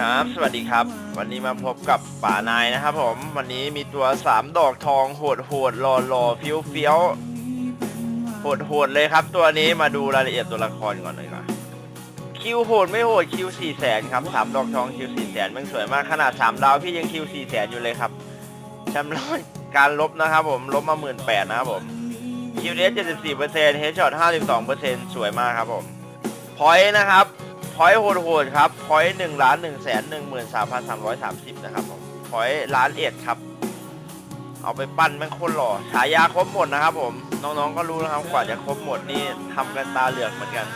ครับ สวัสดีครับ วันนี้มาพบกับป่านายนะครับผม วันนี้มีตัวสามดอกทองโหดโหดหล่อหล่อเฟี้ยวเฟี้ยวโหดโหดเลยครับ ตัวนี้มาดูรายละเอียดตัวละครก่อนเลยดีกว่าคิวโหดไม่โหดคิวสี่แสนครับสามดอกทองคิวสี่แสนมันสวยมากขนาดสามดาวพี่ยังคิวสี่แสนอยู่เลยครับชำระการลบนะครับผมลบมาหมื่นแปดนะครับผมคิวเดสเจ็ดสิบสี่เปอร์เซ็นต์เฮดช็อตห้าสิบสองเปอร์เซ็นต์สวยมากครับผมพอยต์นะครับ พอยต์โหดๆครับพอยต์หนึ่งล้านหนึ่งแสนหนึ่งหมื่นสามพันสามร้อยสามสิบนะครับผมพอยต์ล้านเอ็ดครับ เอาไปปั้นแม่งโคนหล่อฉายาครบหมดนะครับผม น้องๆก็รู้นะครับกว่าจะครบหมดนี่ทำกันตาเหลือกเหมือนกัน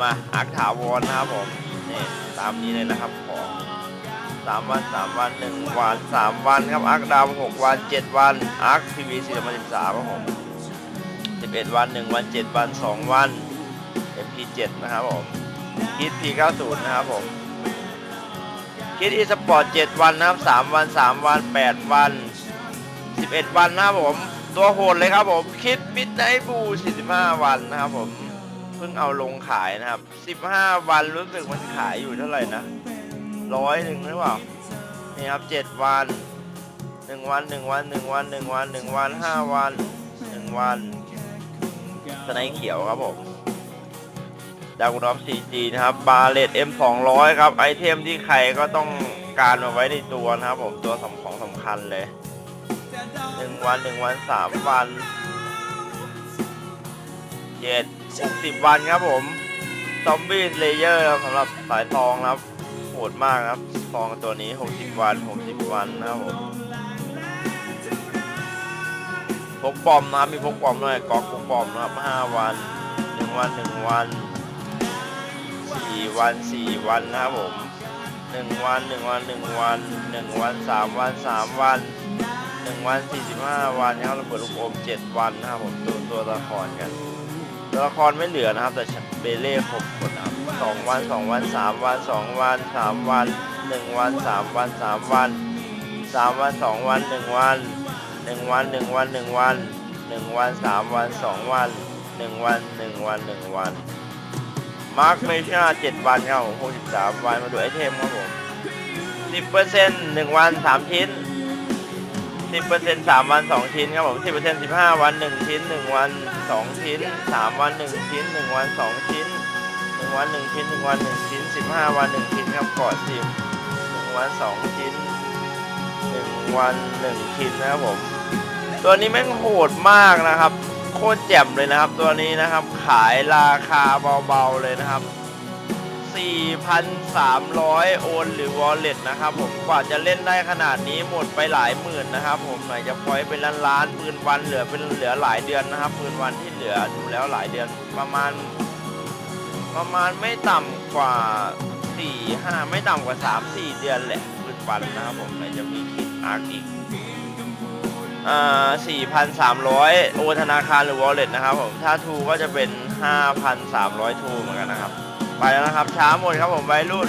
มาอักถาวรนะครับผมนี่ตามนี้เลยนะครับของสามวันสามวันหนึ่งวันสามวันครับอักดาวหกวันเจ็ดวันอักทีวีสี่พันสิบสามครับผมสิบเอ็ดวันหนึ่งวันเจ็ดวันสองวัน MP7 นะครับผม คิด P90 นะครับผมคิดอีสปอร์ต7วันนะครับ 3 วัน 3 วัน 8 วัน 11 วันนะครับผม ตัวโหดเลยครับผม คิดมิดไนบู45 วันนะครับผม เพิ่งเอาลงขายนะครับ 15 วันรู้สึกมันขายอยู่เท่าไหร่นะร้อยหนึ่งหรือเปล่า นี่ครับ 7 วัน 1 วัน 1 วัน 1 วัน 1 วัน 1 วัน 5 วัน 1 วันสไนเขียวครับผม ดาวกรอบ 4G นะครับ บาเลต M200 ครับ ไอเทมที่ใครก็ต้องการมาไว้ในตัวนะครับผม ตัวสำของสำคัญเลย1วัน1วัน3วัน7 60วันครับผม ซอมบี้เลเยอร์สำหรับสายตองครับ โหดมากครับตองตัวนี้ 60 วัน 60 วันนะครับผมพกปอมนะมีพกปอมด้วยกอกพกปอมนะครับ5วัน 1 วัน 1 วัน สี่วันสี่วันนะครับผมหนึ่งวันหนึ่งวันหนึ่งวันหนึ่งวันสามวันสามวันหนึ่งวันสี่สิบห้าวันนะครับเราเปิดลูกอมเจ็ดวันนะครับผมดูตัวละครกันตัวละครไม่เหลือนะครับ แต่เบเล่ครบหมดนะครับสองวันสองวันสามวันสองวันสามวันหนึ่งวันสามวันสามวันสามวันสองวันหนึ่งวันหนึ่งวันหนึ่งวันหนึ่งวันหนึ่งวันสามวันสองวันหนึ่งวันหนึ่งวันหนึ่งวัน มาร์คเมช่าเจ็ดวันครับผมหกสิบสามวันมาดูไอเทมครับผมสิบเปอร์เซ็นต์หนึ่งวันสามชิ้นสิบเปอร์เซ็นต์สามวันสองชิ้นครับผมสิบเปอร์เซ็นต์สิบห้าวันหนึ่งชิ้นหนึ่งวันสองชิ้นสามวันหนึ่งชิ้นหนึ่งวันสองชิ้นหนึ่งวันหนึ่งชิ้นหนึ่งวันหนึ่งชิ้นสิบห้าวันหนึ่งชิ้นครับกอนสิบหนึ่งวันสองชิ้นหนึ่งวันหนึ่งชิ้นนะครับผม ตัวนี้แม่งโหดมากนะครับ คตรแจ่มเลยนะครับ ตัวนี้นะครับขายราคาเบาๆเลยนะครับ 4,300 โอนหรือ wallet นะครับผมกว่าจะเล่นได้ขนาดนี้หมดไปหลายหมื่นนะครับ ผมไหนจะพอยเป็นล้านล้านๆปืนวันเหลือเป็นเหลือหลายเดือนนะครับปืนวันที่เหลือดูแล้วหลายเดือนประมาณ ประมาณไม่ต่ำกว่า 4 5 ไม่ต่ำกว่า 3 4 เดือนแหละปืนวันนะครับผมไหนจะมีคิดอาร์กอีก 4,300 โอธนาคารหรือ wallet นะครับผม ถ้าทูก็จะเป็น 5,300 ทูเหมือนกันนะครับ ไปแล้วนะครับ ช้าหมดครับผมวัยรุ่น